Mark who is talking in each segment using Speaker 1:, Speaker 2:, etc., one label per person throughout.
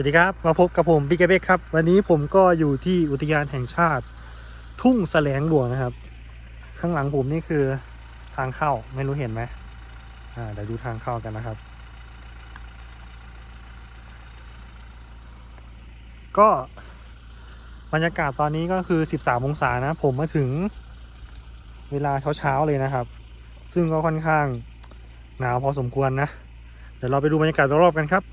Speaker 1: วัสดีครับมาพบกับผมบิ๊กเบกครับ วันนี้ผมก็อยู่ที่อุทยานแห่งชาติ ทุ่งแสลงหลวงนะครับ ข้างหลังผมนี่คือทางเข้าไม่รู้เห็นไหมอ่าเดี๋ยวดูทางเข้ากันนะครับ ก็บรรยากาศตอนนี้ก็คือ 13 องศานะ ผมมาถึงเวลาเช้าๆเลยนะครับ ซึ่งก็ค่อนข้างหนาวพอสมควรนะ เดี๋ยวเราไปดูบรรยากาศรอบๆกันครับ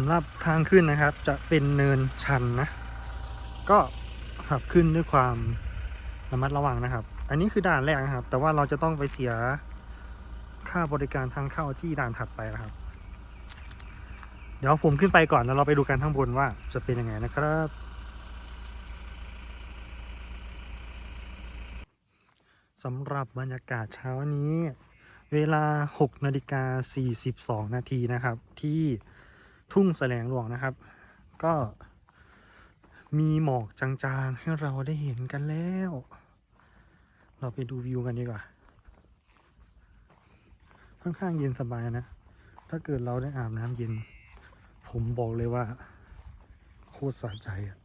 Speaker 1: ำหรับทางขึ้นนะครับ จะเป็นเนินชันนะ ก็ขับขึ้นด้วยความระมัดระวังนะครับ อันนี้คือด่านแรกนะครับ แต่ว่าเราจะต้องไปเสียค่าบริการทางเข้าที่ด่านถัดไปนะครับ เดี๋ยวผมขึ้นไปก่อนแล้วเราไปดูกันข้างบนว่าจะเป็นยังไงนะครับ สำหรับบรรยากาศเช้านี้ เวลา 6 นาฬิกา 42 นาทีนะครับ ที่ ทุ่งแสลงหลวงนะครับ ก็มีหมอกจางๆ ให้เราได้เห็นกันแล้ว เราไปดูวิวกันดีกว่า ค่อนข้างเย็นสบายนะ ถ้าเกิดเราได้อาบน้ำเย็น ผมบอกเลยว่า โคตรสะใจอะ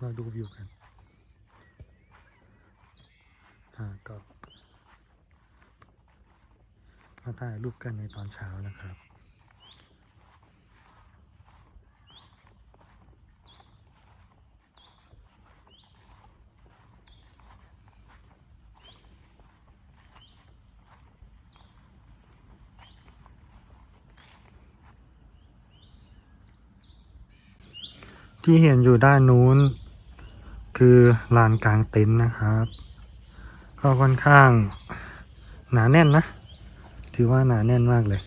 Speaker 1: เราดูวิวกัน อ่าก็ มาถ่ายรูปกันในตอนเช้านะครับที่เห็นอยู่ด้านนู้น คือลานกลางเต็นท์นะครับ ก็ค่อนข้างหนาแน่นนะ ถือว่าหนาแน่นมากเลย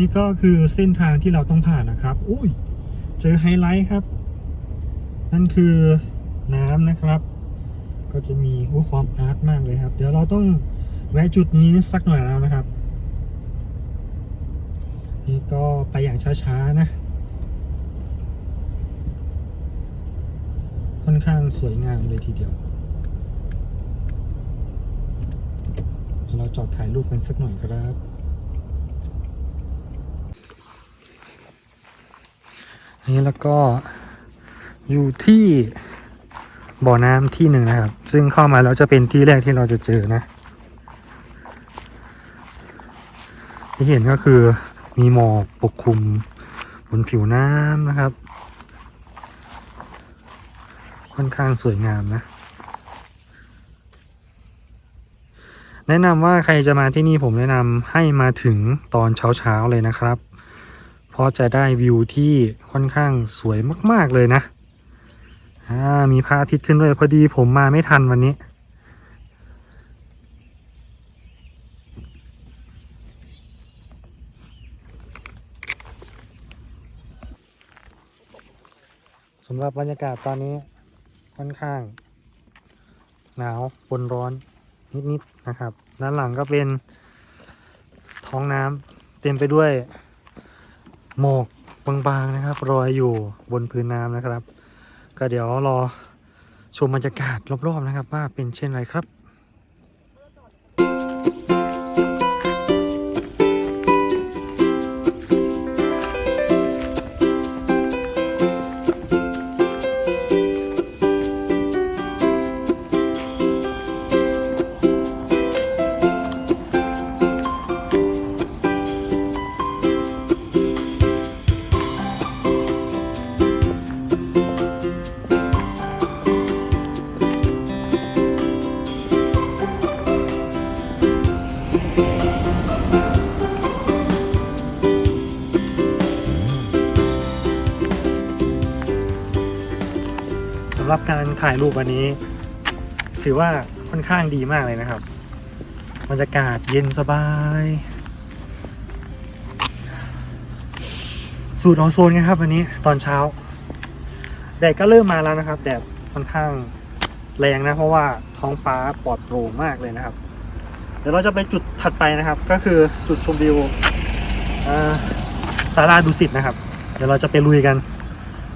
Speaker 1: นี้ก็คือเส้นทางที่เราต้องผ่านนะครับ อุ้ย เจอไฮไลท์ครับ นั่นคือน้ำนะครับ ก็จะมีอู้ความอาร์ตมากเลยครับ เดี๋ยวเราต้องแวะจุดนี้สักหน่อยแล้วนะครับ นี่ก็ไปอย่างช้าๆนะ ค่อนข้างสวยงามเลยทีเดียวเราจอดถ่ายรูปกันสักหน่อยครับ นี่แล้วก็อยู่ที่บ่อน้ำที่หนึ่งนะครับ ซึ่งเข้ามาแล้วจะเป็นที่แรกที่เราจะเจอนะ ที่เห็นก็คือมีหมอกปกคลุมบนผิวน้ำนะครับ ค่อนข้างสวยงามนะ แนะนำว่าใครจะมาที่นี่ผมแนะนำให้มาถึงตอนเช้าๆเลยนะครับ ราะจะได้วิวที่ค่อนข้างสวยมาก ๆเลยนะมีพระอาทิตย์ขึ้นด้วยพอดีผมมาไม่ทันวันนี้ สำหรับบรรยากาศตอนนี้ค่อนข้าง หนาวปนร้อนนิด ๆ นะครับ ด้านหลังก็เป็นท้องน้ำเต็มไปด้วย หมอกบางๆนะครับลอยอยู่บนพื้นน้ำนะครับ ก็เดี๋ยวรอชมบรรยากาศรอบๆนะครับ ว่าเป็นเช่นไรครับ ถ่ายรูปวันนี้ ถือว่าค่อนข้างดีมากเลยนะครับบรรยากาศเย็นสบาย สูตรออโซนกันครับ วันนี้ตอนเช้าแดดก็เริ่มมาแล้วนะครับแดดค่อนข้างแรงนะเพราะว่าท้องฟ้าปลอดโปร่งมากเลยนะครับ เดี๋ยวเราจะไปจุดถัดไปนะครับ ก็คือจุดชมวิวอ่าสาราดุสิตนะครับ เดี๋ยวเราจะไปลุยกัน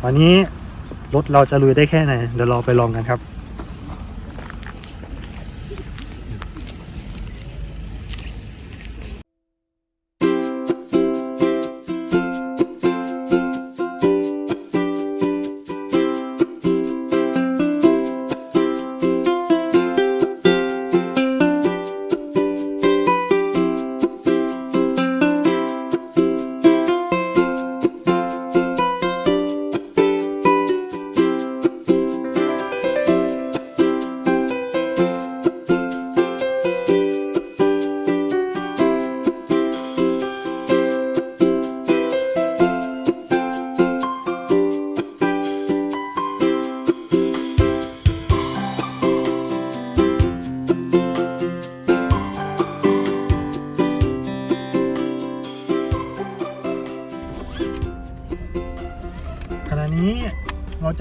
Speaker 1: วันนี้ รถเราจะลุยได้แค่ไหน เดี๋ยวเราไปลองกันครับ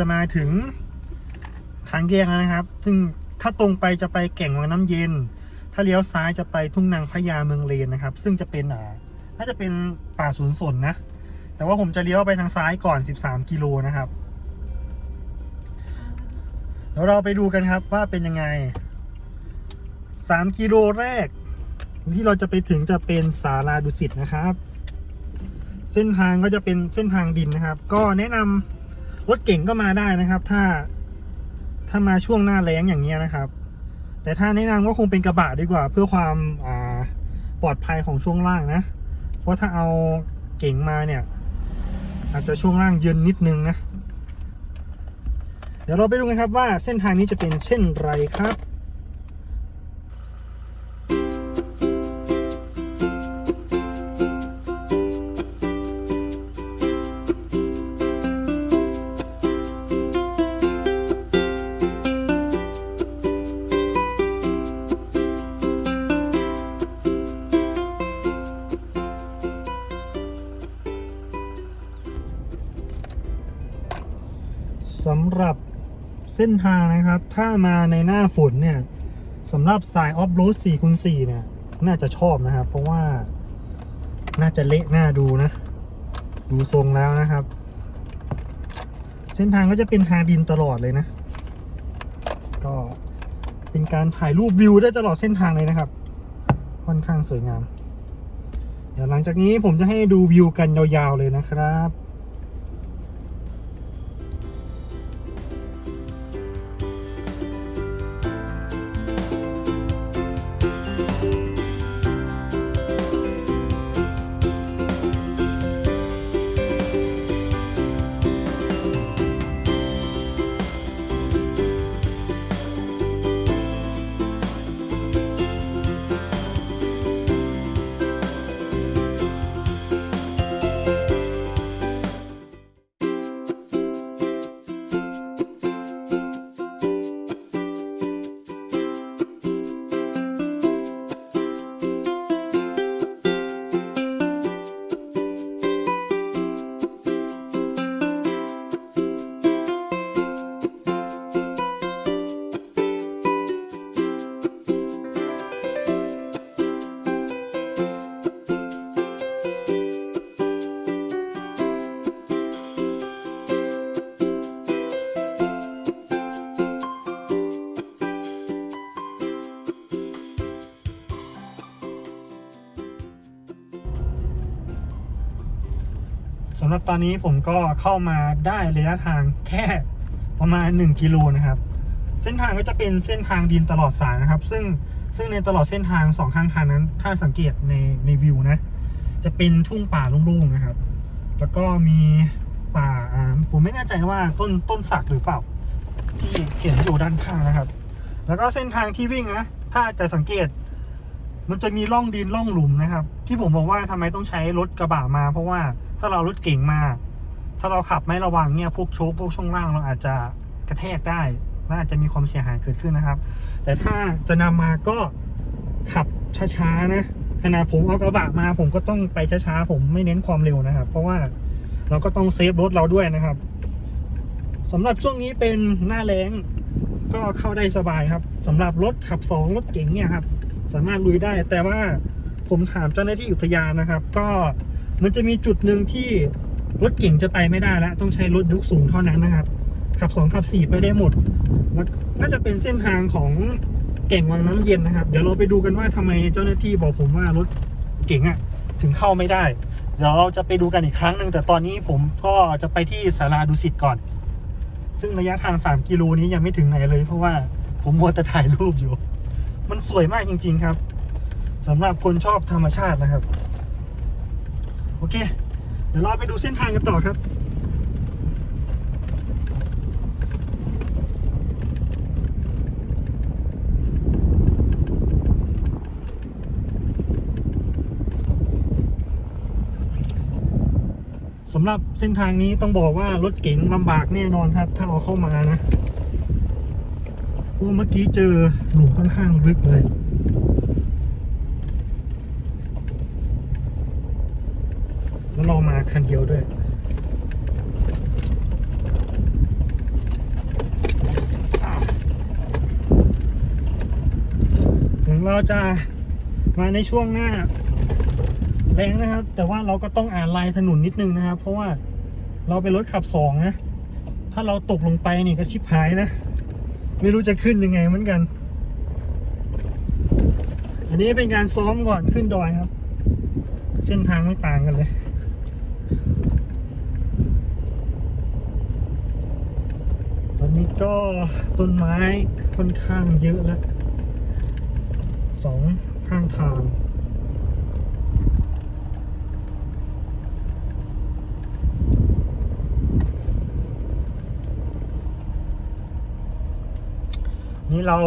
Speaker 1: จะมาถึงทางแยกแล้วนะครับ ซึ่งถ้าตรงไปจะไปแก่งวังน้ำเย็น ถ้าเลี้ยวซ้ายจะไปทุ่งนางพญาเมืองเลนนะครับ ซึ่งจะเป็นอ่าน่าจะเป็นป่าสวนสนนะ แต่ว่าผมจะเลี้ยวไปทางซ้ายก่อน 13 กิโลนะครับ เดี๋ยวเราไปดูกันครับว่าเป็นยังไง 3 กิโลแรก ที่เราจะไปถึงจะเป็นสาราดุสิตนะครับ เส้นทางก็จะเป็นเส้นทางดินนะครับ ก็แนะนำ รถเก่งก็มาได้นะครับ ถ้าถ้ามาช่วงหน้าแล้งอย่างเงี้ยนะครับ แต่ถ้าแนะนำก็คงเป็นกระบะดีกว่า เพื่อความอ่าปลอดภัยของช่วงล่างนะ เพราะถ้าเอาเก่งมาเนี่ย อาจจะช่วงล่างเยินนิดนึงนะ เดี๋ยวเราไปดูกันครับว่าเส้นทางนี้จะเป็นเช่นไรครับ ส้นทางนะครับ ถ้ามาในหน้าฝนเนี่ยสำหรับสายออฟโรด4คูณ4เนี่ย น่าจะชอบนะครับ เพราะว่าน่าจะเละหน่าดูนะ ดูทรงแล้วนะครับ เส้นทางก็จะเป็นทางดินตลอดเลยนะ ก็เป็นการถ่ายรูปวิวได้ตลอดเส้นทางเลยนะครับ ค่อนข้างสวยงาม เดี๋ยวหลังจากนี้ผมจะให้ดูวิวกันยาวๆเลยนะครับำหรับตอนนี้ผมก็เข้ามาได้ระยะทางแค่ประมาณ 1 กิโลนะครับ เส้นทางก็จะเป็นเส้นทางดินตลอดสายนะครับ ซึ่งซึ่งในตลอดเส้นทางสองข้างทางนั้น ถ้าสังเกตในในวิวนะ จะเป็นทุ่งป่าโล่งๆนะครับ แล้วก็มีป่าอ่าผมไม่แน่ใจว่าต้นต้นสักหรือเปล่า ที่เขียนอยู่ด้านข้างนะครับ แล้วก็เส้นทางที่วิ่งนะ ถ้าจะสังเกต มันจะมีร่องดินร่องหลุมนะครับ ที่ผมบอกว่าทำไมต้องใช้รถกระบะมา เพราะว่าถ้าเรารถเก่งมา ถ้าเราขับไม่ระวังเนี่ยพวกโชคพวกช่วงล่างเราอาจจะกระแทกได้ว่าอาจจะมีความเสียหายเกิดขึ้นนะครับ แต่ถ้าจะนำมาก็ขับช้าๆนะขณะผมเอากระบะมา ผมก็ต้องไปช้าๆผมไม่เน้นความเร็วนะครับ เพราะว่าเราก็ต้องเซฟรถเราด้วยนะครับสำหรับช่วงนี้เป็นหน้าแรงก็เข้าได้สบายครับสำหรับรถขับสองรถเก๋งเนี่ยครับ สามารถลุยได้ แต่ว่าผมถามเจ้าหน้าที่อุทยานนะครับ ก็มันจะมีจุดหนึ่งที่รถเก่งจะไปไม่ได้แล้วต้องใช้รถยกสูงเท่านั้นนะครับ ขับสองขับสี่ไปได้หมดน่าจะเป็นเส้นทางของแก่งวังน้ำเย็นนะครับ เดี๋ยวเราไปดูกันว่าทำไมเจ้าหน้าที่บอกผมว่ารถเก่งอะถึงเข้าไม่ได้ เดี๋ยวเราจะไปดูกันอีกครั้งหนึ่งแต่ตอนนี้ผมก็จะไปที่สาราดุสิตก่อน ซึ่งระยะทาง 3 กิโลนี้ยังไม่ถึงไหนเลย เพราะว่าผมมัวแต่ถ่ายรูปอยู่ มันสวยมากจริง ๆ ครับสำหรับคนชอบธรรมชาตินะครับ โอเค เดี๋ยวเราไปดูเส้นทางกันต่อครับสำหรับเส้นทางนี้ต้องบอกว่ารถเก๋งลำบากแน่นอนครับ ถ้าเอาเข้ามานะ เพราเมื่อกี้เจอหลุมค่อนข้างลึกเลยแล้วเรามาคันเดียวด้วยถึงเราจะมาในช่วงหน้า แรงนะครับ แต่ว่าเราก็ต้องอ่านลายถนนนิดนึงนะครับ เพราะว่าเราเป็นรถขับสองนะ ถ้าเราตกลงไปนี่ก็ชิบหายนะ ไม่รู้จะขึ้นยังไงเหมือนกัน อันนี้เป็นการซ้อมก่อนขึ้นดอยครับ เส้นทางไม่ต่างกันเลย ตอนนี้ก็ต้นไม้ค่อนข้างเยอะแล้วสองข้างทาง นี่เรา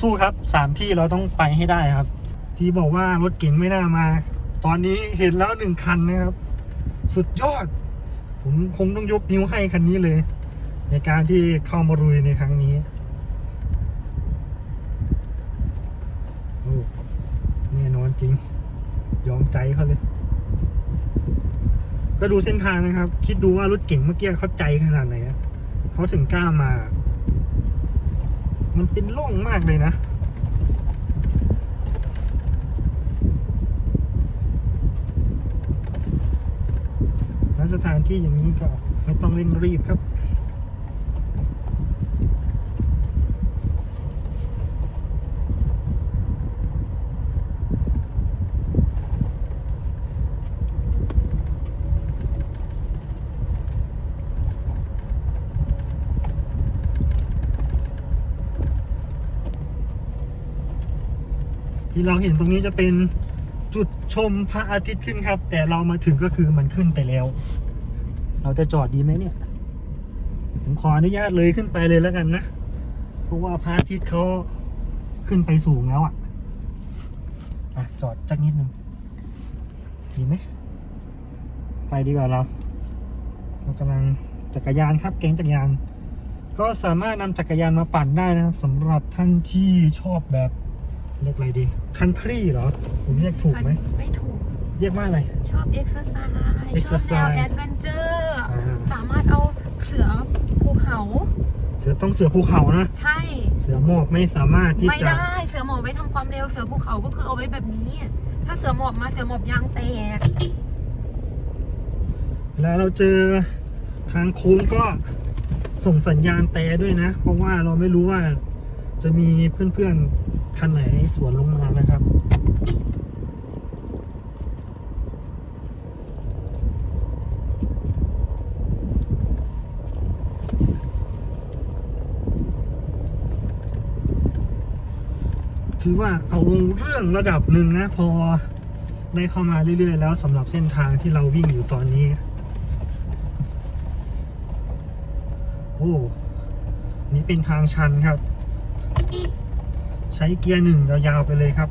Speaker 1: สู้ครับสามที่เราต้องไปให้ได้ครับ ที่บอกว่ารถเก๋งไม่น่ามา ตอนนี้เห็นแล้วหนึ่งคันนะครับ สุดยอด ผมคงต้องยกนิ้วให้คันนี้เลย ในการที่เข้ามารุยในครั้งนี้แน่นอนจริง ยอมใจเขาเลย ก็ดูเส้นทางนะครับ คิดดูว่ารถเก่งเมื่อกี้เขาใจขนาดไหนเขาถึงกล้ามา มันเป็นล่งมากเลยนะและสถานที่อย่างนี้ก็ไม่ต้องเร่งรีบครับ ที่เราเห็นตรงนี้จะเป็นจุดชมพระอาทิตย์ขึ้นครับ แต่เรามาถึงก็คือมันขึ้นไปแล้ว เราจะจอดดีไหมเนี่ย ผมขออนุญาตเลยขึ้นไปเลยแล้วกันนะ เพราะว่าพระอาทิตย์เขาขึ้นไปสูงแล้วอะอะจอดจักนิดนึงดีไหมไปดีกว่าเรา เรากำลังจักรยานครับเก๋งจักรยาน ก็สามารถนำจักรยานมาปั่นได้นะครับสำหรับท่านที่ชอบแบบ เรียกอะไรดี คันทรีเหรอ ผมเรียกถูกไหม
Speaker 2: ไม่ถูก
Speaker 1: เรียกว่าอะไร
Speaker 2: ชอบเอ็กซ์ไซส์ชอบแนว
Speaker 1: Exercise
Speaker 2: แอดเวนเจอร์
Speaker 1: อ่า
Speaker 2: สามารถเอาเสือภูเขา
Speaker 1: เสือต้องเสือภูเขานะ
Speaker 2: ใช่
Speaker 1: เสือหมอบไม่สามารถที่
Speaker 2: ไม่
Speaker 1: จะ
Speaker 2: ได้เสือหมอบไว้ทำความเร็วเสือภูเขาก็คือเอาไว้แบบนี้ ถ้าเสือหมอบมาเสือหมอบยางแตก
Speaker 1: แล้วเราเจอทางโค้งก็ส่งสัญญาณแต่ด้วยนะ เพราะว่าเราไม่รู้ว่า จะมีเพื่อนๆคันไหนสวนลงมานะครับ ถือว่าเอาเรื่องระดับหนึ่งนะพอได้เข้ามาเรื่อยๆ แล้วสำหรับเส้นทางที่เราวิ่งอยู่ตอนนี้ โอ้ นี่เป็นทางชันครับ ใช้เกียร์หนึ่งยาวๆไปเลยครับ